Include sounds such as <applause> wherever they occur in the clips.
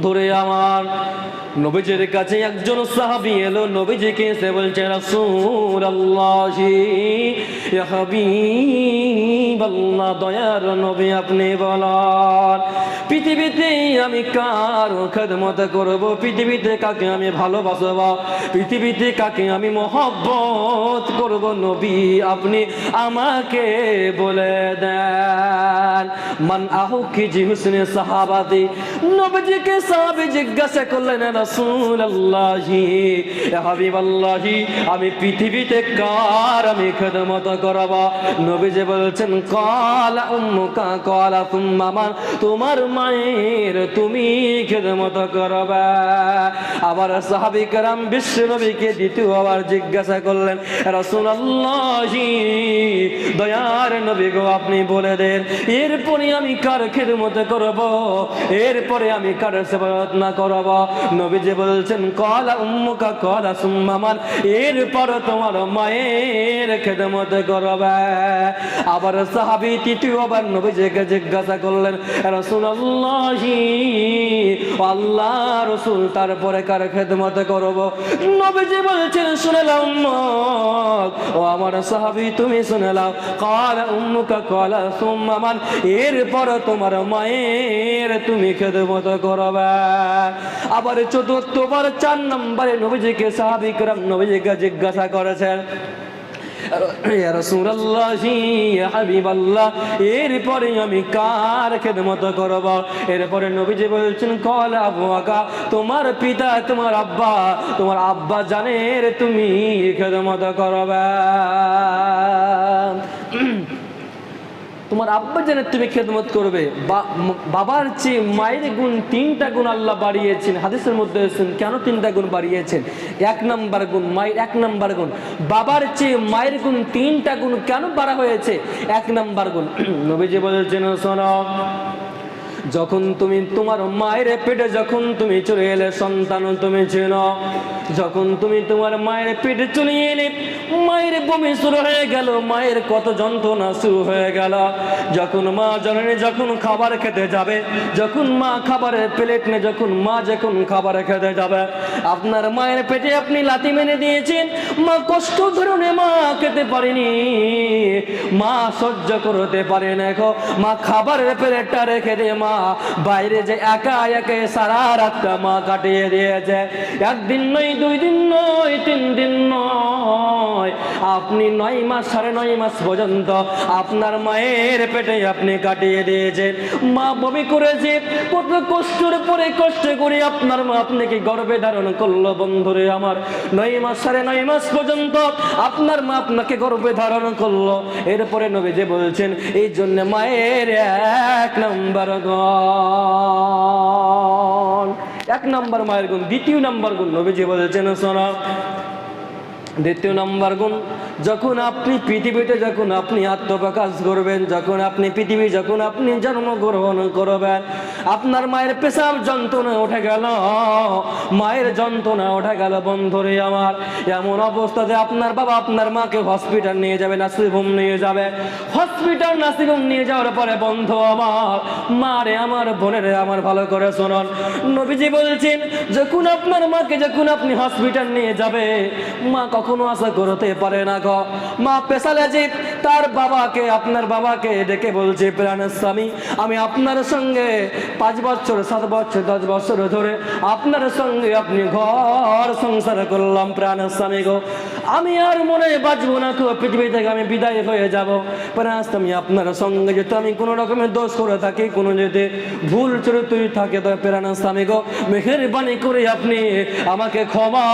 বন্ধুরে আমার। নবীজির কাছে একজন সাহাবী এলো, নবীজিকে সে বলছে রাসূল আল্লাহি ইয়া হাবিবাল্লাহ, দয়ার নবী আপনি বলেন পৃথিবীতে আমি কার খেদমত করব? পৃথিবীতে কাকে আমি ভালোবাসব? পৃথিবীতে কাকে আমি মহব্বত করব? নবী আপনি আমাকে বলে দেন। মান আহু কি জি হুসনে সাহাবাতি? নবীজিকে সাহাবী জিজ্ঞাসা করলেন রাসূলুল্লাহি ইয়া হাবিবাল্লাহি আমি পৃথিবীতে কার আমি খেদমত করব নবীজি বলছেন কালা উম্মুকা কালা তুম্মা মান তোমার মায়ের তুমি খেদমত করবে আবার সাহাবী کرام বিশ্ব নবীকে দ্বিতীয়বার জিজ্ঞাসা করলেন রাসূলুল্লাহি দয়ার নবী গো আপনি বলে দেন এরপরে আমি কার খেদমত করব এরপরে আমি কার সেবায়ত না করব। নবীজি বলছেন, কলা উম্মুকা, কলা সুম্মামান এরপর তোমার মায়ের খেদমত করবে। আবার সাহাবী তৃতীয়বার জিজ্ঞাসা করলেন আল্লাহ রসুল তারপরে কার খেদমত করব? নবীজি বলছেন, শুনে নাও উম্মত। ও আমার সাহাবি, তুমি শুনে নাও। কালা উম্মুকা, কলা সুম্মামান এরপর তোমার মায়ের তুমি খেদমত করবে। আবার। চতুর্থবার চার নম্বরে নবীজিকে সাহাবিকরাম নবীজিকে জিজ্ঞাসা করেছেন এরপরে আমি কার খেদমত করব? এরপরে নবীজি বলছেন, কল আবু আকা, তোমার পিতা, তোমার আব্বা তোমার আব্বা জানের তুমি খেদমত করবা। তোমার আব্বা জানে তুমি খেদমত করবে। বাবার চেয়ে মায়ের গুণ তিনটা গুণ আল্লাহ বাড়িয়েছেন। হাদিসের মধ্যে এসেছেন কেন তিনটা গুণ বাড়িয়েছেন? এক নাম্বার গুণ, মায়ের এক নাম্বার গুণ। বাবার চেয়ে মায়ের গুণ তিনটা গুণ কেন বাড়া হয়েছে? এক নাম্বার গুণ। <clears throat> নবীজি বলেছেন, শোনো। যখন তুমি তোমার মায়ের পেটে যখন তুমি চলে এলে, সন্তান তুমি চেনো। যখন তুমি তোমার মায়ের পেটে চলে এলে, মায়ের বমি শুরু হয়ে গেল, মায়ের কত যন্ত্রণা শুরু হয়ে গেল। যখন মা জননী যখন খাবার খেতে যাবে, যখন মা খাবারের প্লেট নিয়ে, যখন মা যখন খাবার খেতে যাবে, আপনার মায়ের পেটে আপনি লাথি মেরে দিয়েছেন, মা কষ্ট ধরনে মা খেতে পারেনি। মা সহ্য করতে পারে না এখন মা খাবারের প্লেটটা রেখে দিয়ে মা বাইরে যে একা একে সারা রাতটা মা কাটিয়ে দিয়েছে। একদিন নয়, দুই দিন নয়, তিন দিন নয়। আপনি নয় মাস সাড়ে নয় মাস পর্যন্ত আপনার মায়ের পেটে আপনি কাটিয়ে দিয়েছেন। মা বমি করেছে, কত কষ্টের পরে কষ্ট করে আপনার মা আপনাকে গর্বে ধারণ করল, বন্ধুরে আমার। নয় মাস সাড়ে নয় মাস পর্যন্ত আপনার মা আপনাকে গর্বে ধারণ করল। এরপরে নবী যে বলছেন, এই জন্য মায়ের এক নম্বর গুণ। এক নম্বর মায়ের গুণ, দ্বিতীয় নম্বর গুণ নবী বলেছেন, শোনা দ্বিতীয় নম্বর গুণ যখন আপনি পৃথিবীতে যখন আপনি আত্মপ্রকাশ করবেন, যখন আপনি পৃথিবী, যখন আপনি জন্মগ্রহণ করবেন, আপনার মায়ের পেশাব যন্ত্রণা উঠে গেল। মায়ের যন্ত্রণা উঠে গেল বন্ধুরে আমার। এমন অবস্থাতে আপনার বাবা আপনার মাকে হসপিটাল নিয়ে যাবে নাসিরভূম নিয়ে যাবে। হসপিটাল নাসিরভূম নিয়ে যাওয়ার পরে, বন্ধু আমার মারে আমার, বোনের আমার, ভালো করে শুনুন। নবীজি বলছেন, যখন আপনার মাকে যখন আপনি হসপিটাল নিয়ে যাবে, মা কখনো আশা করতে পারে না গো মা পেশালে যে তার বাবাকে, আপনার বাবাকে ডেকে বলছে, প্রাণের স্বামী, আমি আপনার সঙ্গে পাঁচ বছর, সাত বছর, দশ বছর ধরে আপনার সঙ্গে আপনি ঘর সংসার করলাম, প্রাণের স্বামী গো। আমি আর মনে বাঁচবো না গো পৃথিবী থেকে আমি বিদায় হয়ে যাব। প্রাণের স্বামী, আপনার সঙ্গে যেহেতু আমি কোনো রকমের দোষ করে থাকি, কোনো যদি ভুল চরিত্র থাকে, তো প্রাণের স্বামী গো, মেহেরবানি করে আপনি আমাকে ক্ষমা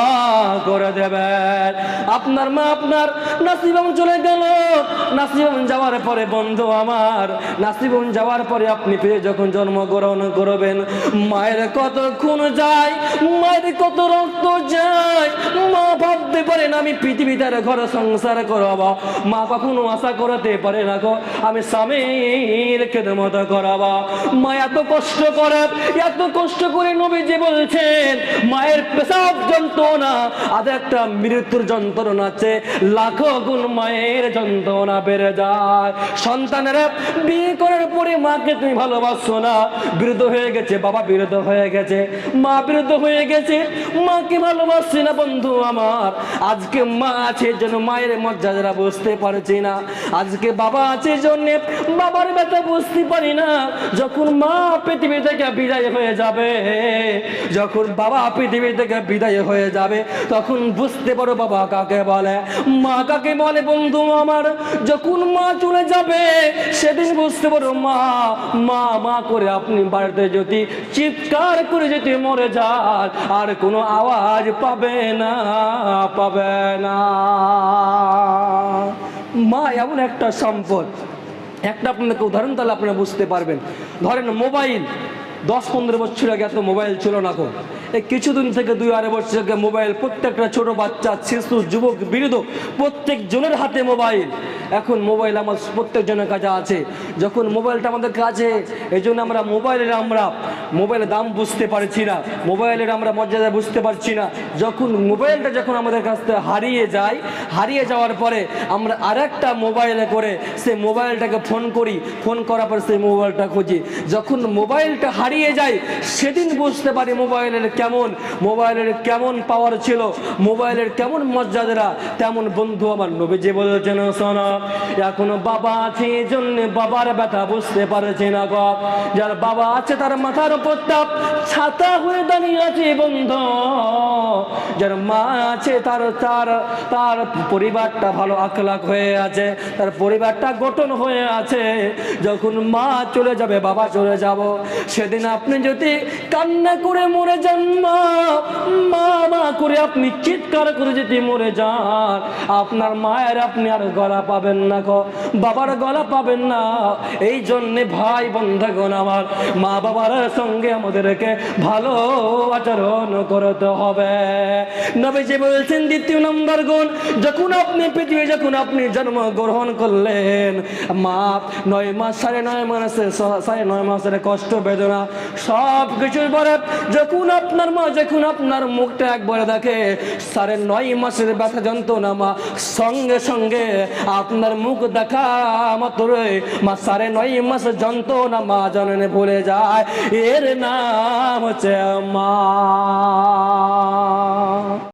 করে দেবেন। আপনার মা, আপনার নাসিবন চলে গেল নাসিবন যাওয়ার পরে বন্ধু আমার নাসিবন যাওয়ার পরে আপনি পেয়ে যখন জন্মগ্রহণ করবেন, মায়ের কত খুন যায়, মায়ের কত রক্ত যায়, মা ভাবতে পারেন আমি পৃথিবীতে আর ঘর সংসার করব। মা কখনো আশা করতে পারে না গো, আমি স্বামীর খেদমত করাব। মা এত কষ্ট করে, এত কষ্ট করে নবীজি বলছেন, মায়ের পেশাব যন্ত্রণা আর একটা মৃত্যুর যন্ত্রণা আছে, লাখো গুণ মায়ের যন্ত্রণা। বেড়ে যায়। সন্তানেরা বিয়ে করার পরে মাকে তুমি ভালোবাসো না। বিরুদ্ধ হয়ে গেছে, বাবা বিরুদ্ধ হয়ে গেছে, মা বিরুদ্ধ হয়ে গেছে, মাকে ভালোবাসছি না বন্ধু আমার। আজকে মা আছে যেন মায়ের মর্যাদারা বুঝতে পারছি না। আজকে বাবা আছে জন্য বাবার ব্যথা বুঝতে পারি না। যখন মা পৃথিবী থেকে বিদায় হয়ে যাবে, যখন বাবা পৃথিবী থেকে বিদায় হয়ে যাবে, তখন বুঝতে পারো বাবা কাকে বলে। মা কাকে বলে বন্ধু আমার? যখন মা চলে যাবে, সেদিন বুঝতে পারো মা মা মা করে আপনি বাড়িতে যদি চিৎকার করে যদি মরে যান, আর কোনো আওয়াজ পাবে না পাবে না। মা, এমন একটা সম্পদ। একটা আপনাকে উদাহরণ তাহলে আপনারা বুঝতে পারবেন। ধরেন মোবাইল দশ পনেরো বছর আগে এত মোবাইল ছিল না গো। কিছুদিন থেকে দুই আড়াই বছর থেকে মোবাইল, প্রত্যেকটা ছোট বাচ্চা, শিশু, যুবক বিরুদ্ধ প্রত্যেক জনের হাতে মোবাইল। এখন মোবাইল আমার প্রত্যেকজনের কাছে আছে। যখন মোবাইলটা আমাদের কাছে এই জন্য আমরা মোবাইলের আমরা মোবাইলের দাম বুঝতে পারছি না। মোবাইলের আমরা মর্যাদা বুঝতে পারছি না। যখন মোবাইলটা যখন আমাদের কাছ থেকে হারিয়ে যায়, হারিয়ে যাওয়ার পরে আমরা আরেকটা মোবাইলে করে সেই মোবাইলটাকে ফোন করি। ফোন করার পর সেই মোবাইলটা খুঁজি। যখন মোবাইলটা হারিয়ে যায়, সেদিন বুঝতে পারি মোবাইলের কেমন মোবাইলের কেমন পাওয়ার ছিল, মোবাইলের কেমন মর্যাদারা। তেমন বন্ধু আমার নবী যে বলেছেন, শোনা, এখনও বাবা আছে, এই জন্য বাবার ব্যথা বুঝতে পারছে না গো। যার বাবা আছে তার মাথার উপর তাপ ছাতা হয়ে দাঁড়িয়ে আছে বন্ধু। যার মা আছে, তার তার তার পরিবারটা ভালো আখলাখ হয়ে আছে, তার পরিবারটা গঠন হয়ে আছে। যখন মা চলে যাবে, বাবা চলে যাব। সেদিন আপনি যদি কান্না করে মরে যান, মা মা করে আপনি চিৎকার করে যদি মরে যান, আপনার মায়ের আপনি আর গলা পাবেন না গো, বাবার গলা পাবেন না। এই জন্যে ভাই বন্ধুগণ আমার মা বাবার সঙ্গে আমাদেরকে ভালো আচরণ করতে হবে। নবীজি বলছেন, দ্বিতীয় নম্বর গুণ, যখন আপনি পৃথিবী, যখন আপনি জন্ম গ্রহণ করলেন মা নয় মাস, সাড়ে নয় মাসের সাড়ে নয় মাসের কষ্ট, বেদনা সব কিছুর পরে যখন আপনার মা, যখন আপনার মুখটা একবারে দেখে, সাড়ে নয় মাসের ব্যথা যন্ত্রণা, মা, সঙ্গে সঙ্গে আপনার মুখ দেখা মাত্রই, মা, সাড়ে নয় মাস যন্ত্রণা, মা, জননে ভুলে যায়। এর নাম হচ্ছে মা